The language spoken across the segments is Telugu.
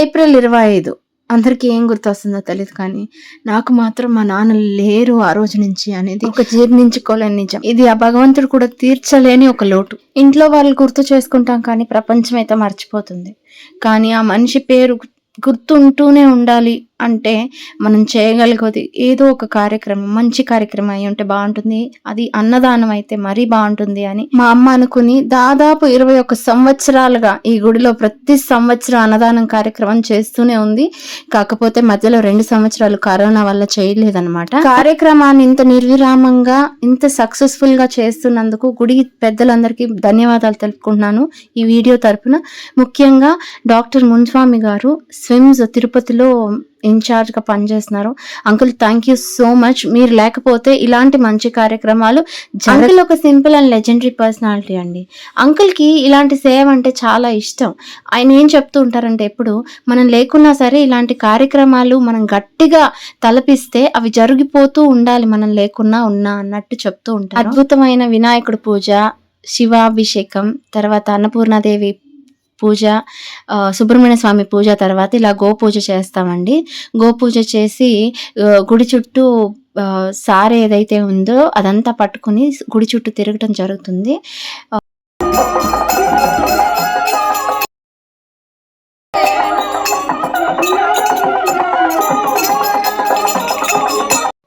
ఏప్రిల్ ఇరవై ఐదు. అందరికీ ఏం గుర్తొస్తుందో తెలియదు కానీ నాకు మాత్రం మా నాన్న లేరు ఆ రోజు నుంచి అనేది ఒక జీర్ణించుకోలేని నిజం. ఇది ఆ భగవంతుడు కూడా తీర్చలేని ఒక లోటు. ఇంట్లో వాళ్ళు గుర్తు చేసుకుంటాం కానీ ప్రపంచం అయితే మర్చిపోతుంది. కానీ ఆ మనిషి పేరు గుర్తుంటూనే ఉండాలి. అంటే మనం చేయగలిగేది ఏదో ఒక కార్యక్రమం మంచి కార్యక్రమం అయి ఉంటే బాగుంటుంది. అది అన్నదానం అయితే మరీ బాగుంటుంది అని మా అమ్మ అనుకుని దాదాపు ఇరవై ఒక్క సంవత్సరాలుగా ఈ గుడిలో ప్రతి సంవత్సరం అన్నదానం కార్యక్రమం చేస్తూనే ఉంది. కాకపోతే మధ్యలో రెండు సంవత్సరాలు కరోనా వల్ల చేయలేదన్నమాట. కార్యక్రమాన్ని ఇంత నిర్విరామంగా ఇంత సక్సెస్ఫుల్గా చేస్తున్నందుకు గుడి పెద్దలందరికీ ధన్యవాదాలు తెలుపుకుంటున్నాను. ఈ వీడియో తరపున ముఖ్యంగా డాక్టర్ మున్స్వామి గారు స్విమ్స్ తిరుపతిలో ఇన్ఛార్జ్గా పనిచేస్తున్నారు. Uncle thank you so much మీరు లేకపోతే ఇలాంటి మంచి కార్యక్రమాలు అంకుల్ ఒక సింపుల్ అండ్ లెజెండరీ పర్సనాలిటీ అండి. అంకుల్కి ఇలాంటి సేవ అంటే చాలా ఇష్టం. ఆయన ఏం చెప్తూ ఉంటారంటే ఎప్పుడు మనం లేకున్నా సరే ఇలాంటి కార్యక్రమాలు మనం గట్టిగా తలపిస్తే అవి జరిగిపోతూ ఉండాలి. మనం లేకున్నా ఉన్నా అన్నట్టు చెప్తూ ఉంటారు. అద్భుతమైన వినాయకుడు పూజ శివాభిషేకం తర్వాత అన్నపూర్ణాదేవి పూజ సుబ్రహ్మణ్య స్వామి పూజ తర్వాత ఇలా గో పూజ చేస్తామండి. గోపూజ చేసి గుడి చుట్టూ సార్ ఏదైతే ఉందో అదంతా పట్టుకుని గుడి చుట్టూ తిరగటం జరుగుతుంది.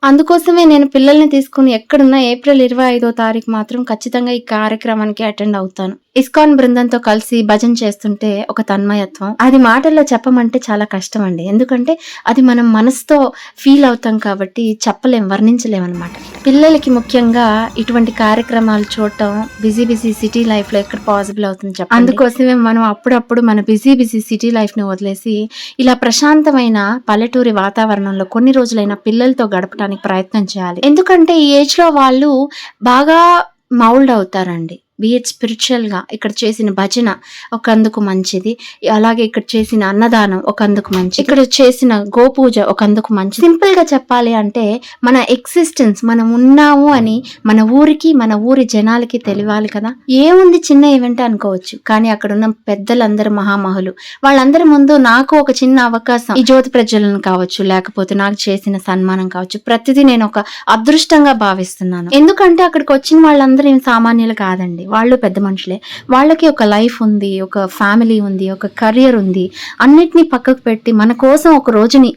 అందుకోసమే నేను పిల్లల్ని తీసుకుని ఎక్కడున్నా ఏప్రిల్ ఇరవై ఐదో తారీఖు మాత్రం ఖచ్చితంగా ఈ కార్యక్రమానికి అటెండ్ అవుతాను. ఇస్కాన్ బృందంతో కలిసి భజన చేస్తుంటే ఒక తన్మయత్వం. అది మాటల్లో చెప్పమంటే చాలా కష్టం అండి ఎందుకంటే అది మనం మనసుతో ఫీల్ అవుతాం కాబట్టి చెప్పలేం వర్ణించలేం అనమాట పిల్లలకి ముఖ్యంగా ఇటువంటి కార్యక్రమాలు చూడటం బిజీ బిజీ సిటీ లైఫ్లో ఎక్కడ పాసిబుల్ అవుతుంది చెప్పండి? అందుకోసమే మనం అప్పుడప్పుడు మన బిజీ బిజీ సిటీ లైఫ్ని వదిలేసి ఇలా ప్రశాంతమైన పల్లెటూరి వాతావరణంలో కొన్ని రోజులైనా పిల్లలతో గడపడానికి ప్రయత్నం చేయాలి. ఎందుకంటే ఈ ఏజ్లో వాళ్ళు బాగా మౌల్డ్ అవుతారండి. బిఎడ్ స్పిరిచువల్గా ఇక్కడ చేసిన భజన ఒకందుకు మంచిది. అలాగే ఇక్కడ చేసిన అన్నదానం ఒకందుకు మంచిది. ఇక్కడ చేసిన గోపూజ ఒకందుకు మంచిది. సింపుల్గా చెప్పాలి అంటే మన ఎగ్జిస్టెన్స్ మనం ఉన్నాము అని మన ఊరికి మన ఊరి జనాలకి తెలియాలి కదా. ఏముంది చిన్న ఈవెంట్ అనుకోవచ్చు కానీ అక్కడ ఉన్న పెద్దలందరూ మహామహులు. వాళ్ళందరి ముందు నాకు ఒక చిన్న అవకాశం. ఈ జ్యోతి ప్రజలను కావచ్చు లేకపోతే నాకు చేసిన సన్మానం కావచ్చు ప్రతిదీ నేను ఒక అదృష్టంగా భావిస్తున్నాను. ఎందుకంటే అక్కడికి వచ్చిన వాళ్ళందరూ ఏం సామాన్యులు కాదండి. వాళ్ళు పెద్ద మనుషులే. వాళ్ళకి ఒక లైఫ్ ఉంది ఒక ఫ్యామిలీ ఉంది ఒక కెరియర్ ఉంది. అన్నిటినీ పక్కకు పెట్టి మన కోసం ఒక రోజుని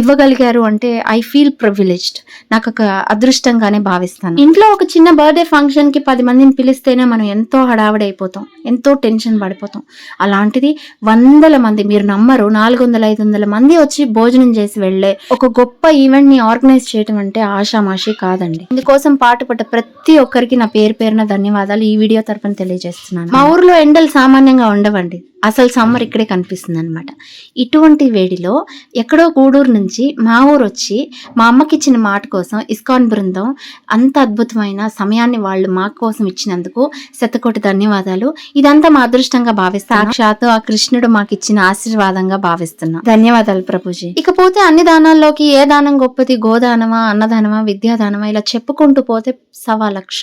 ఇవ్వగలిగారు అంటే ఐ ఫీల్ ప్రివిలేజ్డ్. నాకు ఒక అదృష్టంగానే భావిస్తాను. ఇంట్లో ఒక చిన్న బర్త్డే ఫంక్షన్కి పది మందిని పిలిస్తేనే మనం ఎంతో హడావిడి అయిపోతాం ఎంతో టెన్షన్ పడిపోతాం. అలాంటిది వందల మంది మీరు నమ్మరు నాలుగు వందల ఐదు వందల మంది వచ్చి భోజనం చేసి వెళ్ళే ఒక గొప్ప ఈవెంట్ని ఆర్గనైజ్ చేయడం అంటే ఆషామాషి కాదండి. ఇందుకోసం పాటుపడ్డ ప్రతి ఒక్కరికి నా పేరు పేరున ధన్యవాదాలు. ఈ ఈ వీడియో తరపున తెలియజేస్తున్నాను. మా ఊర్లో ఎండలు సామాన్యంగా ఉండవండి. అసలు సమ్మర్ ఇక్కడే కనిపిస్తుంది అనమాట ఇటువంటి వేడిలో ఎక్కడో గూడూరు నుంచి మా ఊరు వచ్చి మా అమ్మకి ఇచ్చిన మాట కోసం ఇస్కాన్ బృందం అంత అద్భుతమైన సమయాన్ని వాళ్ళు మా కోసం ఇచ్చినందుకు శతకోటి ధన్యవాదాలు. ఇదంతా మా అదృష్టంగా భావిస్తా సాక్షాత్తు ఆ కృష్ణుడు మాకు ఇచ్చిన ఆశీర్వాదంగా భావిస్తున్నా. ధన్యవాదాలు ప్రభుజీ. ఇకపోతే అన్ని దానాల్లోకి ఏ దానం గొప్పది? గోదానమా అన్నదానమా విద్యాదానమా? ఇలా చెప్పుకుంటూ పోతే సవా లక్ష.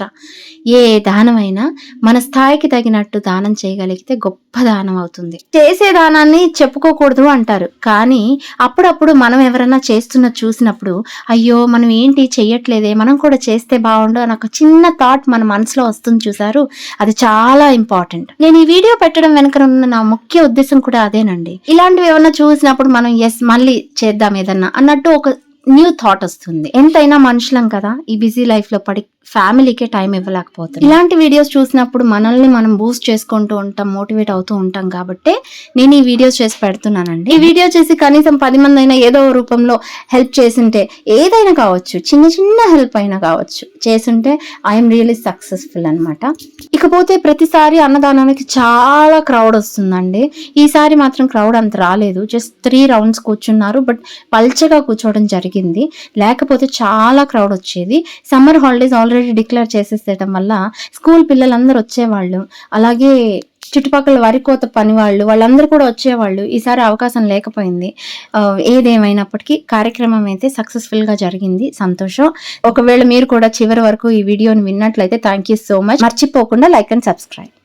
ఏ దానమైనా మన స్థాయికి తగినట్టు దానం చేయగలిగితే గొప్ప దానం అవుతుంది. చేసే దానాన్ని చెప్పుకోకూడదు అంటారు. కానీ అప్పుడప్పుడు మనం ఎవరైనా చేస్తున్న చూసినప్పుడు అయ్యో మనం ఏంటి చెయ్యట్లేదే మనం కూడా చేస్తే బాగుండు అని ఒక చిన్న థాట్ మన మనసులో వస్తుంది చూసారు అది చాలా ఇంపార్టెంట్ నేను ఈ వీడియో పెట్టడం వెనుక ఉన్న నా ముఖ్య ఉద్దేశం కూడా అదేనండి. ఇలాంటివి ఏమన్నా చూసినప్పుడు మనం ఎస్ మళ్ళీ చేద్దాం ఏదన్నా అన్నట్టు ఒక న్యూ థాట్ వస్తుంది. ఎంతైనా మనుషులం కదా ఈ బిజీ లైఫ్లో పడి ఫ్యామిలీకే టైం ఇవ్వలేకపోతుంది ఇలాంటి వీడియోస్ చూసినప్పుడు మనల్ని మనం బూస్ట్ చేసుకుంటూ ఉంటాం మోటివేట్ అవుతూ ఉంటాం కాబట్టి నేను ఈ వీడియోస్ చేసి పెడుతున్నానండి. ఈ వీడియో చేసి కనీసం పది మంది అయినా ఏదో రూపంలో హెల్ప్ చేసింటే ఏదైనా కావచ్చు చిన్న చిన్న హెల్ప్ అయినా కావచ్చు చేసుంటే ఐఎమ్ రియలీ సక్సెస్ఫుల్ అన్నమాట. ఇకపోతే ప్రతిసారి అన్నదానానికి చాలా క్రౌడ్ వస్తుందండి. ఈసారి మాత్రం క్రౌడ్ అంత రాలేదు. జస్ట్ త్రీ రౌండ్స్ కూర్చున్నారు బట్ పల్చగా కూర్చోవడం జరిగింది. లేకపోతే చాలా క్రౌడ్ వచ్చేది. సమ్మర్ హాలిడేస్ ఆల్రెడీ డిక్లేర్ చేసేసేయడం వల్ల స్కూల్ పిల్లలందరూ వచ్చేవాళ్ళు. అలాగే చుట్టుపక్కల వరి కోత పని వాళ్ళు వాళ్ళందరూ కూడా వచ్చేవాళ్ళు. ఈసారి అవకాశం లేకపోయింది. ఏదేమైనప్పటికీ కార్యక్రమం అయితే సక్సెస్ఫుల్గా జరిగింది. సంతోషం. ఒకవేళ మీరు కూడా చివరి వరకు ఈ వీడియోని విన్నట్లయితే థ్యాంక్ యూ సో మచ్ మర్చిపోకుండా లైక్ అండ్ సబ్స్క్రైబ్